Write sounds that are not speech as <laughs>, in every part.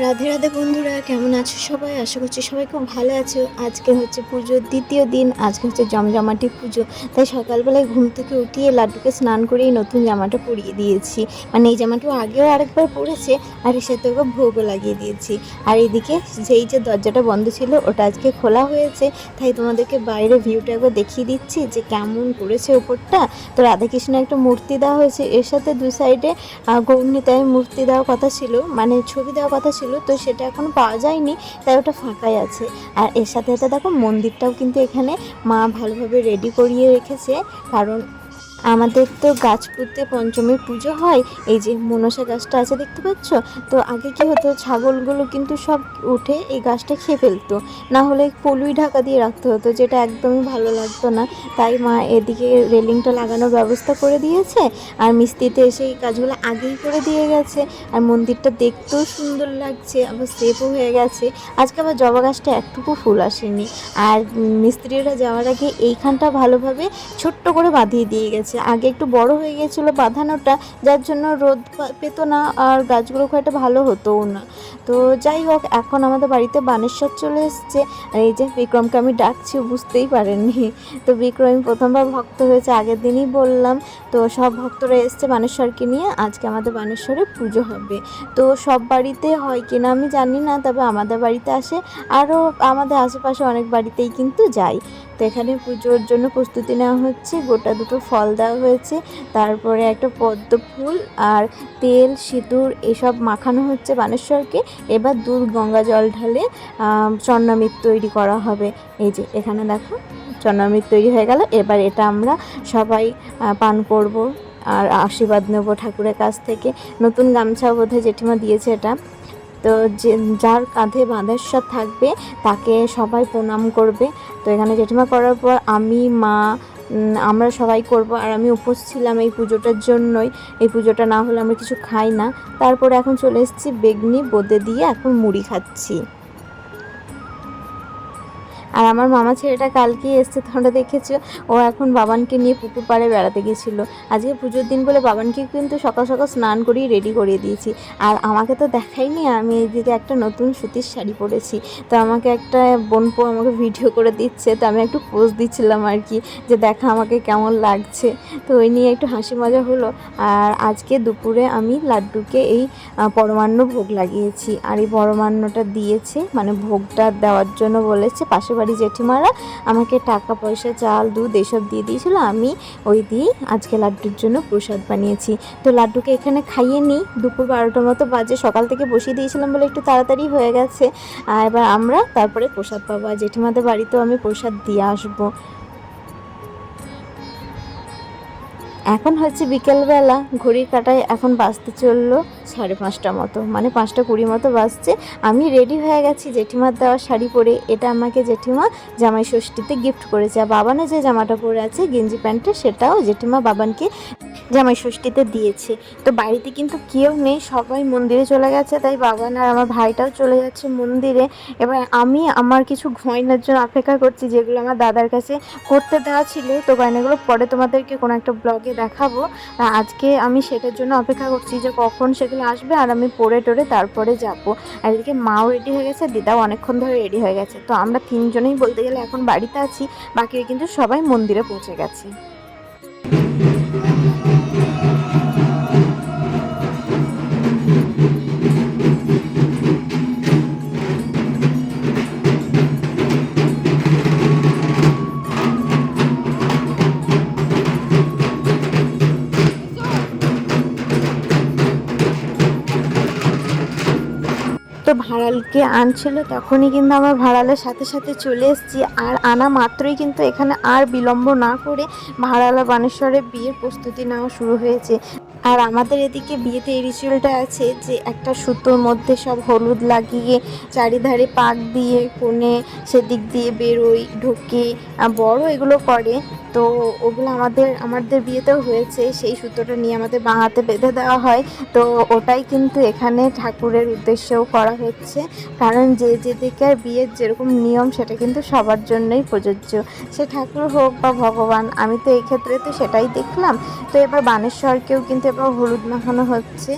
রাধে রাধে বন্ধুরা, কেমন আছো সবাই? আশা করছি সবাই খুব ভালো আছো। আজকে হচ্ছে পুজোর দ্বিতীয় দিন, আজকে হচ্ছে জমজমাটি পুজো। তাই সকালবেলায় ঘুম থেকে উঠিয়ে লাড্ডুকে স্নান করেই নতুন জামাটা পরিয়ে দিয়েছি। মানে এই জামাটা আগেও আরেকবার পরেছে, আর এর সাথে ওকে ভোগও লাগিয়ে দিয়েছি। আর এদিকে যেই যে দরজাটা বন্ধ ছিল, ওটা আজকে খোলা হয়েছে। তাই তোমাদেরকে বাইরে ভিউটা একবার দেখিয়ে দিচ্ছি যে কেমন করেছে ওপরটা। তো রাধাকৃষ্ণ একটা মূর্তি দেওয়া হয়েছে, এর সাথে দুই সাইডে গৌরনীতায় মূর্তি দেওয়ার কথা ছিল। মানে ছবি দেওয়ার কথা ছিল তো সেটা এখন পাওয়া যায়নি, তাই ওটা ফাঁকাই আছে। আর এর সাথে সাথে দেখো মন্দিরটাও কিন্তু এখানে মা ভালোভাবে রেডি করিয়ে রেখেছে, কারণ আমাদের তো গাছ পুঁততে পঞ্চমীর পুজো হয়, এই যে মনসা গাছটা আছে দেখতে পাচ্ছ? তো আগে কি হতো, ছাগলগুলো কিন্তু সব উঠে এই গাছটা খেয়ে ফেলতো। না হলে পলুই ঢাকা দিয়ে রাখতে হতো, যেটা একদমই ভালো লাগতো না। তাই মা এদিকে রেলিংটা লাগানোর ব্যবস্থা করে দিয়েছে, আর মিস্ত্রিতে এসে এই কাজগুলো আগেই করে দিয়ে গেছে। আর মন্দিরটা দেখতেও সুন্দর লাগছে, আবার সেফও হয়ে গেছে। আজকে আবার জবা গাছটা একটুকু ফুল আসেনি। আর মিস্ত্রিরা যাওয়ার আগে এইখানটা ভালোভাবে ছোট্ট করে বাঁধিয়ে দিয়ে গেছে। আগে একটু বড় হয়ে গেছিল বাঁধানোটা, যার জন্য রোদ পেত না আর গাছগুলো খুব একটা ভালো হতোও না। তো যাই হোক, এখন আমাদের বাড়িতে বানেশ্বর চলে এসছে। আর এই যে বিক্রমকে আমি ডাকছি বুঝতেই পারেননি। তো বিক্রম প্রথমবার ভক্ত হয়েছে, আগের দিনই বললাম। তো সব ভক্তরা এসছে বানেশ্বরকে নিয়ে। আজকে আমাদের বানেশ্বরে পুজো হবে। তো সব বাড়িতে হয় কিনা আমি জানি না, তবে আমাদের বাড়িতে আসে। আরও আমাদের আশেপাশে অনেক বাড়িতেই কিন্তু যাই তো এখানে পুজোর জন্য প্রস্তুতি নেওয়া হচ্ছে। গোটা দুটো ফল দেওয়া হয়েছে। তারপরে একটা পদ্ম ফুল আর তেল, সিঁদুর এসব মাখানো হচ্ছে বানেশ্বরকে। এবার দুধ গঙ্গা জল ঢালে চন্নামৃত তৈরি করা হবে। এই যে, এখানে দেখো চন্নামৃত তৈরি হয়ে গেল। এবার এটা আমরা সবাই পান করব আর আশীর্বাদ নেব ঠাকুরের কাছ থেকে। নতুন গামছা বোধহয় জেঠিমা দিয়েছে এটা। তো যে, যার কাঁধে বাঁধেশ্বর থাকবে, তাকে সবাই প্রণাম করবে। তো এখানে জেঠিমা করার পর আমি, মা আমরা সবাই করব। আর আমি উপোস ছিলাম এই পুজোটার জন্যই। এই পুজোটা না হলে আমরা কিছু খাই না। তারপরে এখন চলে এসেছি বেগনি, বোদে দিয়ে এখন মুড়ি খাচ্ছি। আর আমার মামা ছেলেটা কালকেই এসছে, তোমরা দেখেছ? ও এখন বাবানকে নিয়ে পুকুর পাড়ে বেড়াতে গেছিল। আজকে পুজোর দিন বলে বাবানকে কিন্তু সকাল সকাল স্নান করিয়ে রেডি করিয়ে দিয়েছি। আর আমাকে তো দেখাইনি আমি এইদিকে একটা নতুন সুতির শাড়ি পরেছি। তো আমাকে একটা বোনপো আমাকে ভিডিও করে দিচ্ছে, তো আমি একটু পোজ দিচ্ছিলাম আর কি, যে দেখা আমাকে কেমন লাগছে। তো ওই নিয়ে একটু হাসি মজা হলো। আর আজকে দুপুরে আমি লাড্ডুকে এই পরমান্ন ভোগ লাগিয়েছি। আর এই পরমান্নটা দিয়েছে মানে ভোগটা দেওয়ার জন্য বলেছে পাশের বাড়ি জেঠিমারা আমাকে টাকা, পয়সা, চাল, দুধ এসব দিয়ে দিয়েছিলো। আমি ওই দিয়ে আজকে লাড্ডুর জন্য প্রসাদ বানিয়েছি। তো লাড্ডুকে এখানে খাইয়ে নিই। দুপুর বারোটার মতো বাজে। সকাল থেকে বসিয়ে দিয়েছিলাম বলে একটু তাড়াতাড়ি হয়ে গেছে। আর এবার আমরা তারপরে প্রসাদ পাবো। আর জেঠিমাদের বাড়িতেও আমি প্রসাদ দিয়ে আসব। এখন হচ্ছে বিকেলবেলা, ঘড়ির কাটায় এখন বাজতে চলল সাড়ে পাঁচটা মতো মানে পাঁচটা কুড়ি মতো বাজছে। আমি রেডি হয়ে গেছি জেঠিমার দেওয়া শাড়ি পরে। এটা আমাকে জেঠিমা জামাই ষষ্ঠীতে গিফট করেছে। আর বাবানে যে জামাটা পরে আছে, গেঞ্জি প্যান্টটা, সেটাও জেঠিমা বাবানকে জামাই ষষ্ঠীতে দিয়েছে। তো বাড়িতে কিন্তু কেউ নেই, সবাই মন্দিরে চলে গেছে, তাই বাবান আর আমার ভাইটাও চলে যাচ্ছে মন্দিরে। এবার আমি আমার কিছু গয়নার জন্য অপেক্ষা করছি, যেগুলো আমার দাদার কাছে করতে দেওয়া ছিল। তো গয়নাগুলো পরে তোমাদেরকে কোনো একটা ব্লগে দেখাবো। আজকে আমি সেটার জন্য অপেক্ষা করছি যে কখন সেগুলো আসবে আর আমি পরে টরে তারপরে যাব। আর এদিকে মাও রেডি হয়ে গেছে, দিদাও অনেকক্ষণ ধরে রেডি হয়ে গেছে। তো আমরা তিনজনেই বলতে গেলে এখন বাড়িতে আছি বাকি কিন্তু সবাই মন্দিরে পৌঁছে গেছে। তো ভাড়ালকে আনছিল, তখনই কিন্তু আমরা ভাড়ালের সাথে সাথে চলে এসেছি। আর আনা মাত্রই কিন্তু এখানে আর বিলম্ব না করে ভাড়ালা বানেশ্বরের বিয়ের প্রস্তুতি নেওয়া শুরু হয়েছে। আর আমাদের এদিকে বিয়েতে এই রিচুয়ালটা আছে যে একটা সুতোর মধ্যে সব হলুদ লাগিয়ে, চারিধারে পাক দিয়ে, কোণে সেদিক দিয়ে বেরোই, ঢোকে বড় এগুলো করে। তো ওগুলো আমাদের আমাদের বিয়েতেও হয়েছে, সেই সূত্রটা নিয়ে আমাদের বাঁ হাতে বেঁধে দেওয়া হয়। তো ওটাই কিন্তু এখানে ঠাকুরের উদ্দেশ্যেও করা হচ্ছে। কারণ যে যেদিকে বিয়ের যেরকম নিয়ম, সেটা কিন্তু সবার জন্যই প্রযোজ্য। সে ঠাকুর হোক বা ভগবান, আমি তো এই ক্ষেত্রে তো সেটাই দেখলাম। তো এবার বানেশ্বরকেও কিন্তু এবার হলুদ মাখানো হচ্ছে।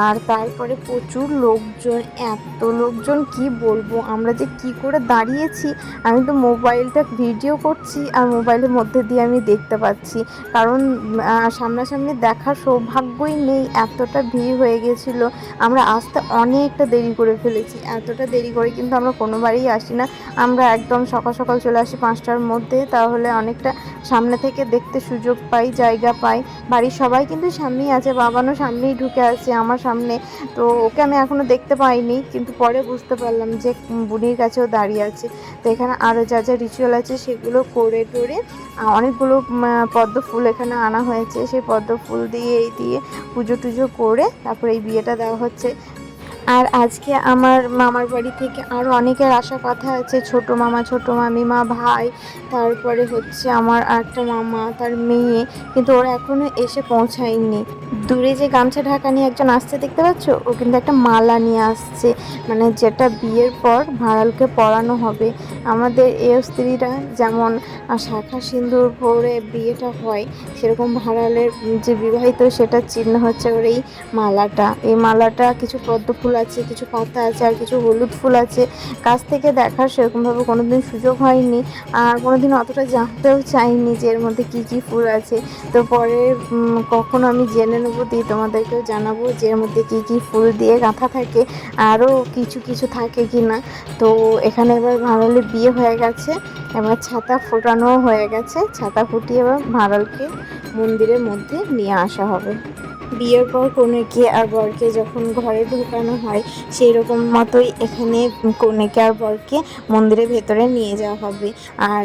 আর তারপরে প্রচুর লোকজন, এত লোকজন, কি বলব? আমরা যে কি করে দাঁড়িয়েছি? আমি তো মোবাইলটা ভিডিও করছি, আর মোবাইলের মধ্যে দিয়ে আমি দেখতে পাচ্ছি। কারণ সামনাসামনি দেখার সৌভাগ্যই নেই, এতটা ভিড় হয়ে গেছিল। আমরা আসতে অনেকটা দেরি করে ফেলেছি, এতটা দেরি করে কিন্তু আমরা কোনোবারই আসি না। আমরা একদম সকাল সকাল চলে আসি পাঁচটার মধ্যে, তাহলে অনেকটা সামনে থেকে দেখতে সুযোগ পাই, জায়গা পাই। বাড়ির সবাই কিন্তু সামনেই আছে, বাবানও সামনেই ঢুকে আছে আমার সামনে। তো ওকে আমি এখনও দেখতে পাইনি, কিন্তু পরে বুঝতে পারলাম যে বুনির কাছেও দাঁড়িয়ে আছে। তো এখানে আরও যা যা রিচুয়াল আছে সেগুলো করে টোরে অনেকগুলো পদ্ম ফুল এখানে আনা হয়েছে। সেই পদ্ম ফুল দিয়ে, এই দিয়ে পুজো টুজো করে তারপরে এই বিয়েটা দেওয়া হচ্ছে। আর আজকে আমার মামার বাড়ি থেকে আরও অনেকের আসা কথা আছে। ছোট মামা, ছোট মামিমা, ভাই, তারপরে হচ্ছে আমার একটা মামা, তার মেয়ে, কিন্তু ওরা এখনও এসে পৌঁছায়নি। দূরে যে গামছা ঢাকা নিয়ে একজন আসছে, দেখতে পাচ্ছ? ও কিন্তু একটা মালা নিয়ে আসছে। মানে যেটা বিয়ের পর ভাড়ালকে পরানো হবে। আমাদের এ স্ত্রীরা যেমন শাখা সিঁদুর পরে বিয়েটা হয়, সেরকম ভাড়ালের যে বিবাহিত সেটার চিহ্ন হচ্ছে ওর এই মালাটা। এই মালাটা কিছু পদ্ম ফুল আছে, কিছু পাতা আছে, আর কিছু হলুদ ফুল আছে। কাছ থেকে দেখার সেরকমভাবে কোনোদিন সুযোগ হয়নি। আর কোনোদিন অতটা জানতেও চাইনি যে এর মধ্যে কী কী ফুল আছে। তো পরে কখনো আমি জেনে নেব দিয়ে তোমাদেরকেও জানাব যে এর মধ্যে কী কী ফুল দিয়ে গাঁথা থাকে, আরও কিছু কিছু থাকে কি না তো এখানে এবার ভাড়ালের বিয়ে হয়ে গেছে, এবার ছাতা ফোটানোও হয়ে গেছে, ছাতা ফুটিয়ে এবার ভাড়ালকে মন্দিরের মধ্যে নিয়ে আসা হবে। বিয়ের পর কনেকে আর বরকে যখন ঘরে ঢোকানো হয় সেই রকম মতোই এখানে কনেকে আর বরকে মন্দিরের ভেতরে নিয়ে যাওয়া হবে। আর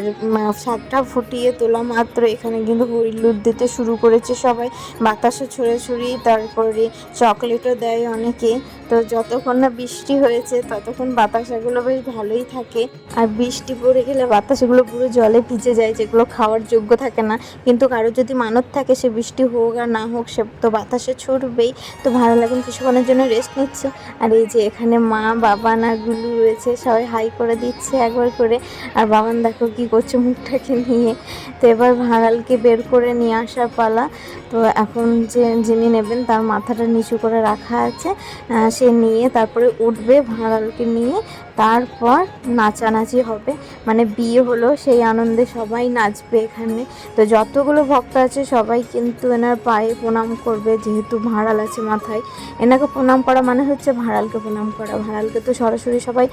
সাতটা ফুটিয়ে তোলা মাত্র এখানে কিন্তু হরিলুদ দিতে শুরু করেছে সবাই। বাতাসে ছড়ে ছড়িয়ে তারপরে চকলেটও দেয় অনেকে। তো যতক্ষণ না বৃষ্টি হয়েছে, ততক্ষণ বাতাসাগুলো বেশ ভালোই থাকে। আর বৃষ্টি পড়ে গেলে বাতাসাগুলো পুরো জলে ভিজে যায়, যেগুলো খাওয়ার যোগ্য থাকে না। কিন্তু কারও যদি মানত থাকে, সে বৃষ্টি হোক আর না হোক, সে তো বাতাসে ছুটবেই। তো ভালো লাগুন কিছুক্ষণের জন্য রেস্ট নিচ্ছে। আর এই যে এখানে মা, বাবা না গুলু রয়েছে, সবাই হাই করে দিচ্ছে একবার করে। আর বাবান দেখো কি করছে মুখটাকে নিয়ে। তো এবার ভাড়ালকে বের করে নিয়ে আসার পালা। তো এখন যে যিনি নেবেন তার মাথাটা নিচু করে রাখা আছে। সে নিয়ে তারপরে উঠবে ভাড়ালকে নিয়ে। তারপর নাচানাচি হবে। মানে বিয়ে হলো, সেই আনন্দে সবাই নাচবে এখানে। তো যতগুলো ভক্ত আছে, সবাই কিন্তু এনার পায়ে প্রণাম করবে, যেহেতু ভাড়াল আছে মাথায়। এনাকে প্রণাম করা মানে হচ্ছে ভাড়ালকে প্রণাম করা। ভাড়ালকে তো সরাসরি সবাই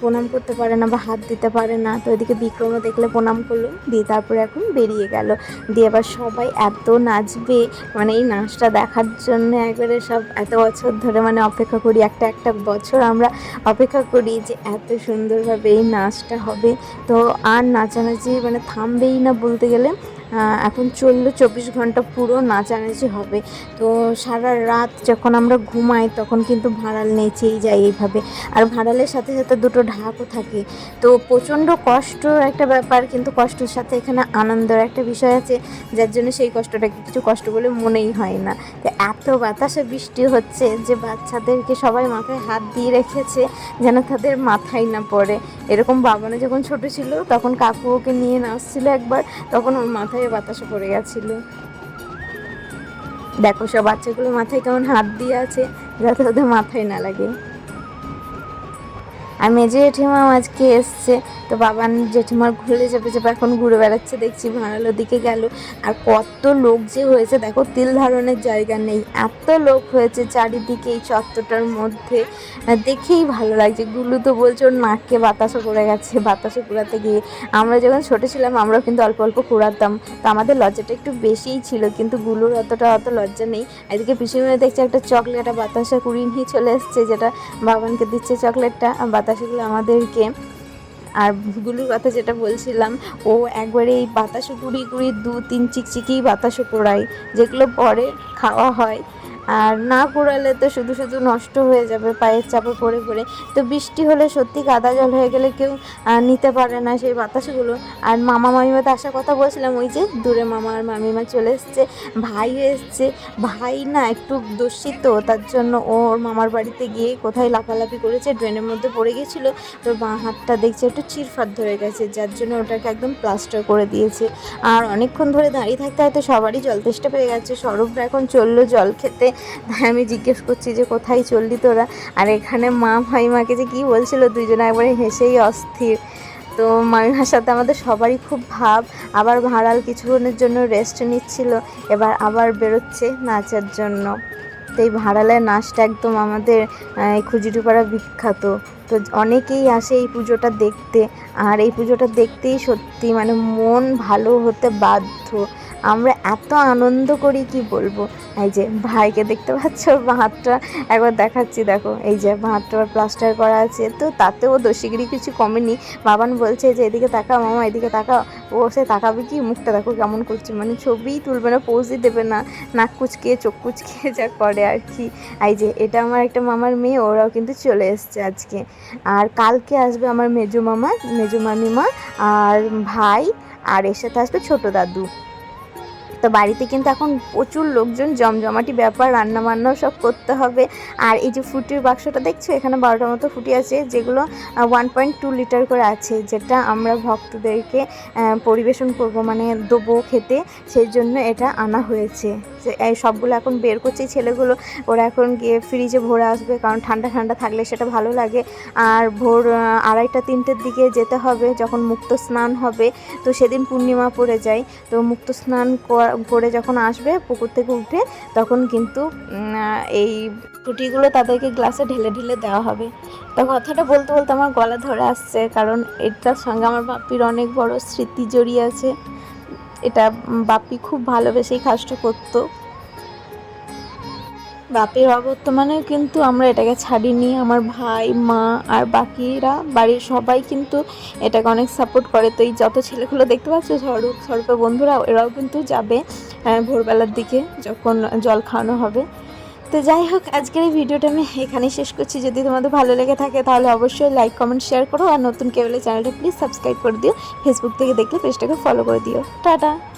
প্রণাম করতে পারে না বা হাত দিতে পারে না। তো এদিকে বিক্রমও দেখলে প্রণাম করল, দিয়ে তারপরে এখন বেরিয়ে গেল। দিয়ে এবার সবাই এত নাচবে মানে এই নাচটা দেখার জন্য একবারে সব এত বছর ধরে মানে অপেক্ষা করি, একটা একটা বছর আমরা অপেক্ষা করি যে এত সুন্দরভাবে এই নাচটা হবে। তো আর নাচানাচি মানে থামবেই না বলতে গেলে। এখন চলল চব্বিশ ঘণ্টা পুরো নাচানাচি হবে। তো সারা রাত যখন আমরা ঘুমাই তখন কিন্তু ভাড়াল নেচেই যাই এইভাবে। আর ভাড়ালের সাথে সাথে দুটো ঢাকও থাকে। তো প্রচণ্ড কষ্ট একটা ব্যাপার, কিন্তু কষ্টের সাথে এখানে আনন্দের একটা বিষয় আছে, যার জন্য সেই কষ্টটাকে কিছু কষ্ট বলে মনেই হয় না। তো এত বাতাসে বৃষ্টি হচ্ছে যে বাচ্চাদেরকে সবাই মাথায় হাত দিয়ে রেখেছে যেন তাদের মাথায় না পড়ে। এরকম বাবানো যখন ছোট ছিল তখন কাকু ওকে নিয়ে নাচছিল একবার, তখন ওর মাথায় বাতাসে পড়ে গেছিল। দেখো সব বাচ্চাগুলো মাথায় কেমন হাত দিয়ে আছে, যাতে ওদের মাথায় না লাগে। আর মেজে জেঠিমাও আজকে এসছে, তো বাবান জেঠিমার ঘুরে চেপে যাবে এখন ঘুরে বেড়াচ্ছে, দেখছি ভাড়ালো দিকে গেল। আর কত লোক যে হয়েছে, দেখো তিল ধারণের জায়গা নেই। এত লোক হয়েছে চারিদিকে এই চত্বরটার মধ্যে। দেখেই ভালো লাগছে। গুলু তো বলছে ওর নাককে বাতাসও পড়ে গেছে, বাতাসে কুড়াতে গিয়ে। আমরা যখন ছোটো ছিলাম, আমরাও কিন্তু অল্প অল্প কুড়াতাম। তো আমাদের লজ্জাটা একটু বেশিই ছিল, কিন্তু গুলুর অতটা অত লজ্জা নেই। এদিকে পিছনে দেখছি একটা চকলেট বাতাসা কুড়িয়ে নিয়ে চলে এসছে, যেটা বাবানকে দিচ্ছে চকলেটটা, আর বাতাসাগুলো আমাদেরকে, আর গুলুর কথা যেটা বলছিলাম, ও একবারে এই বাতাসে কুড়ি কুড়ি দু তিন চিকচিকি বাতাসও পোড়ায়, যেগুলো পরে খাওয়া হয়। আর না কুড়ালে তো শুধু শুধু নষ্ট হয়ে যাবে, পায়ের চাপে পড়ে পড়ে। তো বৃষ্টি হলে সত্যি কাদা জল হয়ে গেলে কেউ নিতে পারে না সেই বাতাসগুলো। আর মামা মামিমাতে আসার কথা বলছিলাম, ওই যে দূরে মামা আর মামিমা চলে এসছে, ভাই এসছে। ভাই না একটু দূষিত, তার জন্য ওর মামার বাড়িতে গিয়ে কোথায় লাফালাফি করেছে, ড্রেনের মধ্যে পড়ে গেছিল। তো বাঁ হাতটা দেখছে একটু চিরফাট ধরে গেছে, যার জন্য ওটাকে একদম প্লাস্টার করে দিয়েছে। আর অনেকক্ষণ ধরে দাঁড়িয়ে থাকতে হয়তো সবারই জল তেষ্টা পেয়ে গেছে। সৌরভরা এখন চলল জল খেতে। তাই আমি জিজ্ঞেস করছি যে, কোথায় চললি তোরা? আর এখানে মা ভাইমাকে যে কী বলছিল, দুইজনে একবারে হেসেই অস্থির। তো মামিমার সাথে আমাদের সবারই খুব ভাব। আবার ভাড়াল কিছুক্ষণের জন্য রেস্ট নিচ্ছিল, এবার আবার বেরোচ্ছে নাচের জন্য। তো এই ভাড়ালের নাচটা একদম আমাদের খুজিটুপাড়া বিখ্যাত। তো অনেকেই আসে এই পুজোটা দেখতে। আর এই পুজোটা দেখতেই সত্যি মানে মন ভালো হতে বাধ্য। আমরা এত আনন্দ করি, কি বলব? এই যে ভাইকে দেখতে পাচ্ছ হাতটা একবার দেখাচ্ছি, দেখো। এই যে বাঁ হাতটা প্লাস্টার করা আছে। তো তাতেও দোষিগিরি কিছু কমেনি। বাবান বলছে যে, এদিকে তাকা মামা, এদিকে তাকা ও সে তাকাবে কি? মুখটা দেখো কেমন করছে। মানে ছবিই তুলবে না পোজই দেবে না। নাক কুচকে, চোখ কুচকে <laughs> যা করে আর কি। এই যে, এটা আমার একটা মামার মেয়ে, ওরাও কিন্তু চলে এসছে আজকে। আর কালকে আসবে আমার মেজো মামা, মেজো মামিমা, আর ভাই, আর এর সাথে আসবে ছোটো দাদু। তো বাড়িতে কিন্তু এখন প্রচুর লোকজন, জমজমাটি ব্যাপার রান্না বান্নাও সব করতে হবে। আর এই যে ফুটির বাক্সটা দেখছ? এখানে বারোটার মতো ফুটি আছে, যেগুলো ওয়ান পয়েন্ট টু লিটার করে আছে, যেটা আমরা ভক্তদেরকে পরিবেশন করব মানে দেবো খেতে। সেই জন্য এটা আনা হয়েছে। এই সবগুলো এখন বের করছে ছেলেগুলো। ওরা এখন গিয়ে ফ্রিজে ভরে আসবে, কারণ ঠান্ডা ঠান্ডা থাকলে সেটা ভালো লাগে। আর ভোর আড়াইটা, তিনটের দিকে যেতে হবে, যখন মুক্ত স্নান হবে, তো সেদিন পূর্ণিমা পড়ে যায়। তো মুক্ত স্নান করে যখন আসবে, পুকুর থেকে উঠে তখন কিন্তু এই ফুটিগুলো তাদেরকে গ্লাসে ঢেলে ঢেলে দেওয়া হবে। তো কথাটা বলতে বলতে আমার গলা ধরে আসছে, কারণ এটার সঙ্গে আমার বাপির অনেক বড় স্মৃতি জড়িয়ে আছে। এটা বাপি খুব ভালোবেসেই কাজটা করতো। বাপির অবর্তমানে কিন্তু আমরা এটাকে ছাড়িনি। আমার ভাই, মা আর বাকিরা, বাড়ির সবাই কিন্তু এটাকে অনেক সাপোর্ট করে। তো এই যত ছেলেগুলো দেখতে পাচ্ছ স্বরূপ স্বরূপের বন্ধুরা এরাও কিন্তু যাবে ভোরবেলার দিকে যখন জল খাওয়ানো হবে। তো যাই হোক, আজকের এই ভিডিওটা আমি এখানেই শেষ করছি। যদি তোমাদের ভালো লেগে থাকে, তাহলে অবশ্যই লাইক কমেন্ট শেয়ার করো। আর নতুন কেবলের চ্যানেলটা প্লিজ সাবস্ক্রাইব করে দিও। ফেসবুক থেকে দেখলে পেজটাকে ফলো করে দিও। টাটা!